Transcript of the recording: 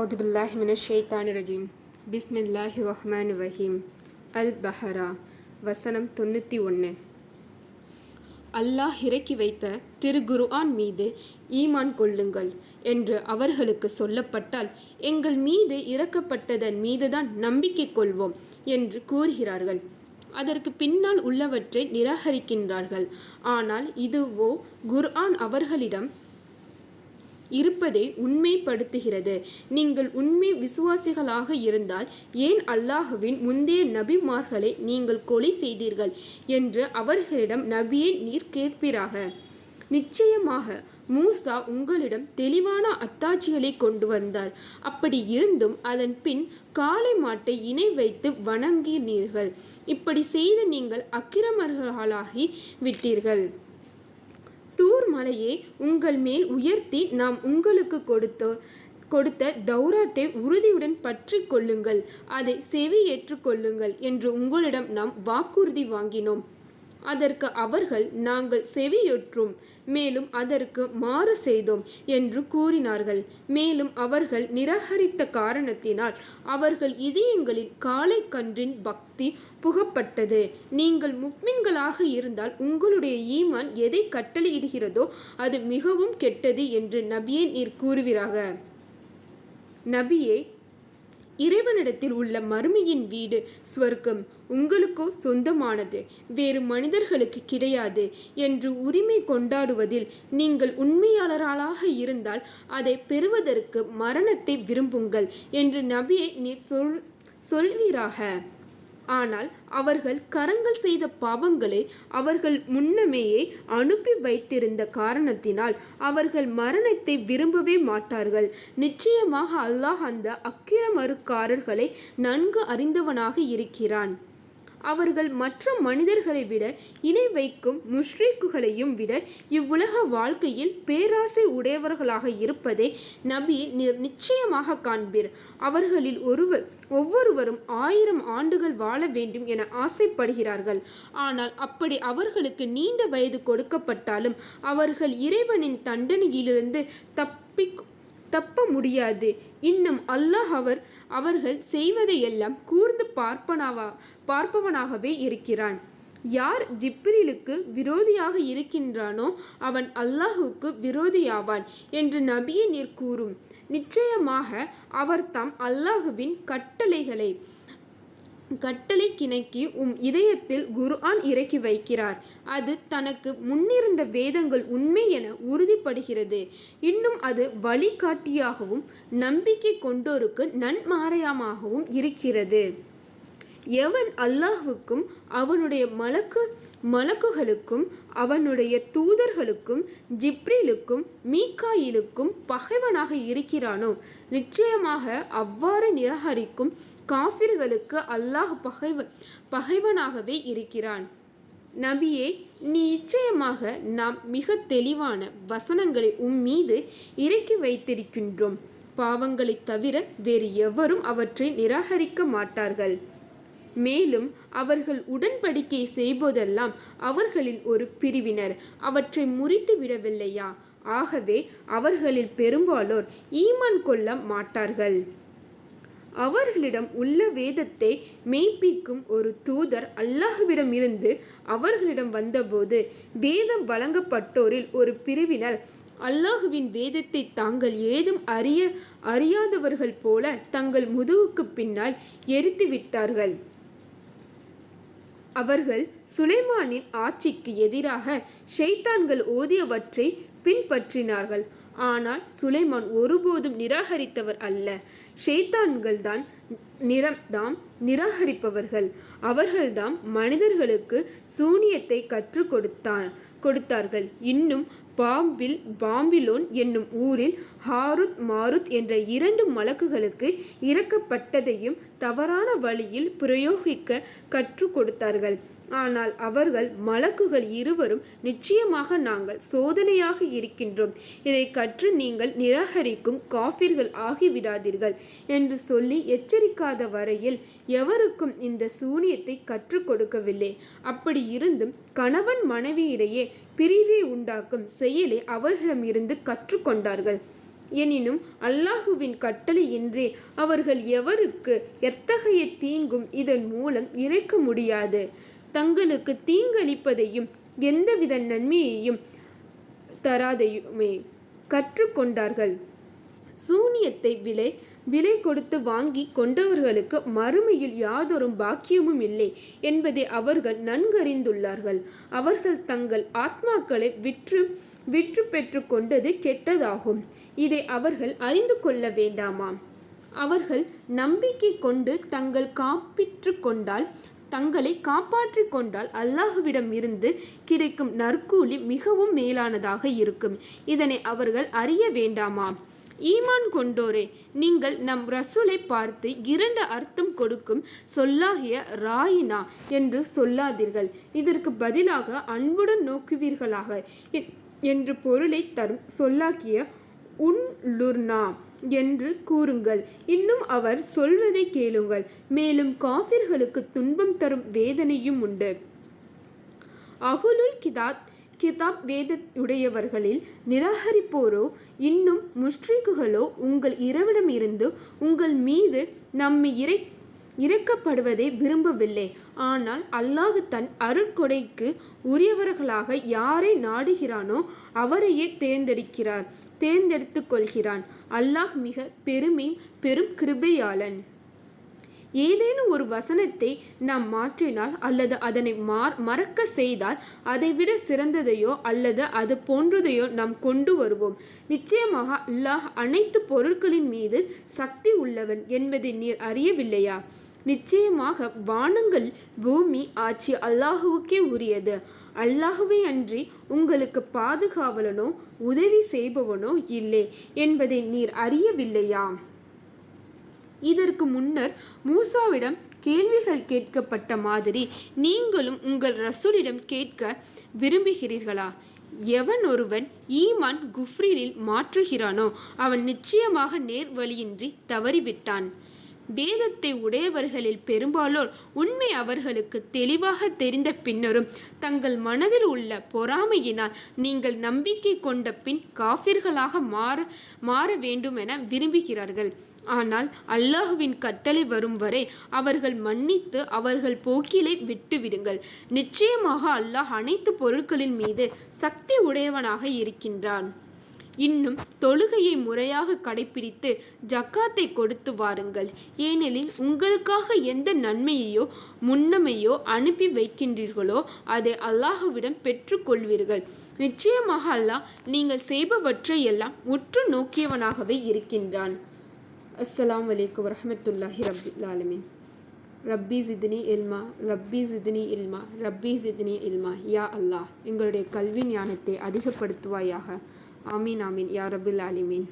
அவுதுபில்லாஹிமினஷேத்தானுரஜீம் பிஸ்மில்லாஹி ரஹ்மான் ரஹீம் அல் பஹரா வசனம் தொண்ணூற்றி ஒன்று அல்லாஹ் இறக்கி வைத்த திரு குருஆன் மீது ஈமான் கொள்ளுங்கள் என்று அவர்களுக்கு சொல்லப்பட்டால் எங்கள் மீது இறக்கப்பட்டதன் மீதுதான் நம்பிக்கை கொள்வோம் என்று கூறுகிறார்கள். அதற்கு பின்னால் உள்ளவற்றை நிராகரிக்கின்றார்கள். ஆனால் இதுவோ குர்ஆன் அவர்களிடம் இருப்பதை உண்மைப்படுத்துகிறது. நீங்கள் உண்மை விசுவாசிகளாக இருந்தால் ஏன் அல்லாஹுவின் முந்தைய நபிமார்களை நீங்கள் கொலை செய்தீர்கள் என்று அவர்களிடம் நபியை நீர் கேட்பீராக. நிச்சயமாக மூசா உங்களிடம் தெளிவான அத்தாட்சிகளை கொண்டு வந்தார். அப்படி இருந்தும் அதன் பின் காளை மாட்டை இணை வைத்து வணங்கினீர்கள். இப்படி செய்து நீங்கள் அக்கிரமர்களாகி விட்டீர்கள். தூர் மலையை உங்கள் மேல் உயர்த்தி நாம் உங்களுக்கு கொடுத்த கொடுத்த தௌராத்தை உறுதியுடன் பற்றி கொள்ளுங்கள். அதை செவி ஏற்றுக்கொள்ளுங்கள் என்று உங்களிடம் நாம் வாக்குறுதி வாங்கினோம். அதற்கு அவர்கள் நாங்கள் செவியுற்றோம் மேலும் அதற்கு மாறு செய்தோம் என்று கூறினார்கள். மேலும் அவர்கள் நிராகரித்த காரணத்தினால் அவர்கள் இதயங்களின் காலை கன்றின் பக்தி புகப்பட்டது. நீங்கள் முஃமின்களாக இருந்தால் உங்களுடைய ஈமான் எதை கட்டளையிடுகிறதோ அது மிகவும் கெட்டது என்று நபியே நீர் கூறுவீராக. நபியே இறைவனிடத்தில் உள்ள மறுமையின் வீடு ஸ்வர்க்கம் உங்களுக்கோ சொந்தமானது வேறு மனிதர்களுக்கு கிடையாது என்று உரிமை கொண்டாடுவதில் நீங்கள் உண்மையாளராக இருந்தால் அதை பெறுவதற்கு மரணத்தை விரும்புங்கள் என்று நபியை நீ சொல் சொல்வீராக. ஆனால் அவர்கள் கரங்கள் செய்த பாவங்களை அவர்கள் முன்னமேயே அனுப்பி வைத்திருந்த காரணத்தினால் அவர்கள் மரணத்தை விரும்பவே மாட்டார்கள். நிச்சயமாக அல்லாஹ் அந்த அக்கிரமறுக்காரர்களை நன்கு அறிந்தவனாக இருக்கிறான். அவர்கள் மற்ற மனிதர்களை விட இணை வைக்கும் முஷ்ரீக்குகளையும் விட இவ்வுலக வாழ்க்கையில் பேராசை உடையவர்களாக இருப்பதை நபி நிச்சயமாக காண்பீர். அவர்களில் ஒருவர் ஒவ்வொருவரும் ஆயிரம் ஆண்டுகள் வாழ வேண்டும் என ஆசைப்படுகிறார்கள். ஆனால் அப்படி அவர்களுக்கு நீண்ட வயது கொடுக்கப்பட்டாலும் அவர்கள் இறைவனின் தண்டனையிலிருந்து தப்பி தப்ப முடியாது. இன்னும் அல்லாஹ் அவர் அவர்கள் செய்வதையெல்லாம் கூர்ந்து பார்ப்பனவா பார்ப்பவனாகவே இருக்கிறான். யார் ஜிப்ரிலுக்கு விரோதியாக இருக்கின்றானோ அவன் அல்லாஹுக்கு விரோதியாவான் என்று நபியை நீர் கூறும். நிச்சயமாக அவர் தாம் அல்லாஹுவின் கட்டளைகளை கட்டளை கிணக்கி உம் இதயத்தில் குர்ஆன் இறக்கி வைக்கிறார். அது தனக்கு முன்னிருந்த வேதங்கள் உண்மை என உறுதிப்படுகிறது. இன்னும் அது வழிகாட்டியாகவும் நம்பிக்கை கொண்டோருக்கு நன்மாராயமாகவும் இருக்கிறது. எவன் அல்லாஹுக்கும் அவனுடைய மலக்கு மலக்குகளுக்கும் அவனுடைய தூதர்களுக்கும் ஜிப்ரிலுக்கும் மீக்காயிலுக்கும் பகைவனாக இருக்கிறானோ? நிச்சயமாக அவ்வாறு நிராகரிக்கும் காஃபிர்களுக்கு அல்லாஹ் பகைவ பகைவனாகவே இருக்கிறான். நபியே நிச்சயமாக நாம் மிக தெளிவான வசனங்களை உம் மீது இறக்கி வைத்திருக்கின்றோம். பாவங்களை தவிர வேறு எவரும் அவற்றை நிராகரிக்க மாட்டார்கள். மேலும் அவர்கள் உடன்படிக்கை செய்வதெல்லாம் அவர்களில் ஒரு பிரிவினர். அவற்றை முறித்து விடவில்லையா? ஆகவே அவர்களில் பெரும்பாலோர் ஈமான் கொள்ள மாட்டார்கள். அவர்களிடம் உள்ள வேதத்தை மெய்ப்பிக்கும் ஒரு தூதர் அல்லாஹுவிடம் இருந்து அவர்களிடம் வந்தபோது வேதம் வழங்கப்பட்டோரில் ஒரு பிரிவினர். அல்லாஹுவின் வேதத்தை தாங்கள் ஏதும் அறிய அறியாதவர்கள் போல தங்கள் முதுகுக்கு பின்னால் எரித்து விட்டார்கள் அவர்கள் சுலைமானின் ஆட்சிக்கு எதிராக ஷெய்தான்கள் ஓதியவற்றை பின்பற்றினார்கள். ஆனால் சுலைமான் ஒருபோதும் நிராகரித்தவர் அல்ல. ஷெய்தான்கள் தான் நிறம் தாம் நிராகரிப்பவர்கள். அவர்கள்தாம் மனிதர்களுக்கு சூனியத்தை கற்றுக் கொடுத்தான் கொடுத்தார்கள். இன்னும் பாம்பில் பாம்பிலோன் என்னும் ஊரில் ஹாருத் மாருத் என்ற இரண்டு மலக்குகளுக்கு இறக்கப்பட்டதையும் தவறான வழியில் பிரயோகிக்க கற்றுக் கொடுத்தார்கள். ஆனால் அவர்கள் மலக்குகள் இருவரும் நிச்சயமாக நாங்கள் சோதனையாக இருக்கின்றோம். இதை கற்று நீங்கள் நிராகரிக்கும் காஃபிர்கள் ஆகிவிடாதீர்கள் என்று சொல்லி எச்சரிக்காத வரையில் எவருக்கும் இந்த சூனியத்தை கற்றுக் கொடுக்கவில்லை. அப்படி இருந்தும் கணவன் மனைவியிடையே பிரிவை உண்டாக்கும் செயலை அவர்களிடமிருந்து கற்றுக்கொண்டார்கள் எனினும் அல்லாஹுவின் கட்டளையின்றி அவர்கள் எவருக்கு எத்தகைய தீங்கும் இதன் மூலம் இறைக்க முடியாது. தங்களுக்கு தீங்களிப்பதையும் எந்தவித நன்மையையும் தராதையுமே கற்றுக்கொண்டார்கள். சூனியத்தை விலை விலை கொடுத்து வாங்கி கொண்டவர்களுக்கு மறுமையில் யாதொரு பாக்கியமும் இல்லை என்பதை அவர்கள் நன்கறிந்துள்ளார்கள். அவர்கள் தங்கள் ஆத்மாக்களை விற்று விற்று பெற்று கொண்டது கெட்டதாகும். இதை அவர்கள் அறிந்து கொள்ள வேண்டாமா அவர்கள் நம்பிக்கை கொண்டு தங்கள் காப்பிற்று கொண்டால் தங்களை காப்பாற்றிக் கொண்டால் அல்லாஹுவிடம் இருந்து கிடைக்கும் நற்கூலி மிகவும் மேலானதாக இருக்கும். இதனை அவர்கள் அறிய வேண்டாமா? ஈமான் கொண்டோரே நீங்கள் நம் ரசூலை பார்த்து இரண்டு அர்த்தம் கொடுக்கும் சொல்லாகிய ராயினா என்று சொல்லாதீர்கள். இதற்கு பதிலாக அன்புடன் நோக்குவீர்களாக. என்று பொருளை தரும் சொல்லாக்கிய உன் லுர்னா என்று கூறுங்கள். இன்னும் அவர் சொல்வதை கேளுங்கள். மேலும் காஃபிர்களுக்கு துன்பம் தரும் வேதனையும் உண்டு. அகுலுல் கிதாத் கிதாப் வேதையுடையவர்களில் நிராகரிப்போரோ இன்னும் முஷ்ரிக்குகளோ உங்கள் இரவிடம் இருந்து உங்கள் மீது நம்மை இறை இறக்கப்படுவதை விரும்பவில்லை. ஆனால் அல்லாஹ் தன் அருட்கொடைக்கு உரியவர்களாக யாரை நாடுகிறானோ அவரையே தேர்ந்தெடுக்கிறார் தேர்ந்தெடுத்து கொள்கிறான். அல்லாஹ் மிக பெருமை பெரும் கிருபையாளன். ஏதேனும் ஒரு வசனத்தை நாம் மாற்றினால் அல்லது அதனை மார் மறக்க செய்தால் அதைவிட சிறந்ததையோ அல்லது அது போன்றதையோ நாம் கொண்டு வருவோம். நிச்சயமாக அல்லாஹ் அனைத்து பொருட்களின் மீது சக்தி உள்ளவன் என்பதை நீர் அறியவில்லையா? நிச்சயமாக வானங்கள் பூமி ஆட்சி அல்லாஹுவுக்கே உரியது. அல்லாஹுவே அன்றி உங்களுக்கு பாதுகாவலனோ உதவி செய்பவனோ இல்லை என்பதை நீர் அறியவில்லையா? இதற்கு முன்னர் மூசாவிடம் கேள்விகள் கேட்கப்பட்ட மாதிரி நீங்களும் உங்கள் ரசூலிடம் கேட்க விரும்புகிறீர்களா? எவன் ஒருவன் ஈமான் குஃப்ரீனில் மாற்றுகிறானோ அவன் நிச்சயமாக நேர் வழியின்றி தவறிவிட்டான். வேதத்தை உடையவர்களில் பெரும்பாலோர் உண்மை அவர்களுக்கு தெளிவாக தெரிந்த பின்னரும் தங்கள் மனதில் உள்ள பொறாமையினால் நீங்கள் நம்பிக்கை கொண்ட பின் காஃபிர்களாக மாற மாற வேண்டுமென விரும்புகிறார்கள். ஆனால் அல்லாஹுவின் கட்டளை வரும் வரை அவர்கள் மன்னித்து அவர்கள் போக்கிலை விட்டுவிடுங்கள். நிச்சயமாக அல்லாஹ் அனைத்து பொருட்களின் மீது சக்தி உடையவனாக இருக்கின்றான். இன்னும் தொழுகையை முறையாக கடைபிடித்து ஜக்காத்தை கொடுத்து வாருங்கள். ஏனெனில் உங்களுக்காக எந்த நன்மையையோ முன்னமையோ அனுப்பி வைக்கின்றீர்களோ அதை அல்லாஹுவிடம் பெற்றுக்கொள்வீர்கள். நிச்சயமாக அல்லாஹ் நீங்கள் செய்பவற்றை எல்லாம் உற்று நோக்கியவனாகவே இருக்கின்றான். அஸ்லாம் வலைக்கம் வரமத்துல்லாஹி ரபுல்லாலமின் ரப்பி ஜிதினி இல்மா ரப்பி ஜிதினி இல்மா ரப்பி ஜிதினி இல்மா யா அல்லாஹ் எங்களுடைய கல்வி ஞானத்தை அதிகப்படுத்துவாயாக. ஆமீன் ஆமீன் யா ரபுல் ஆலிமீன்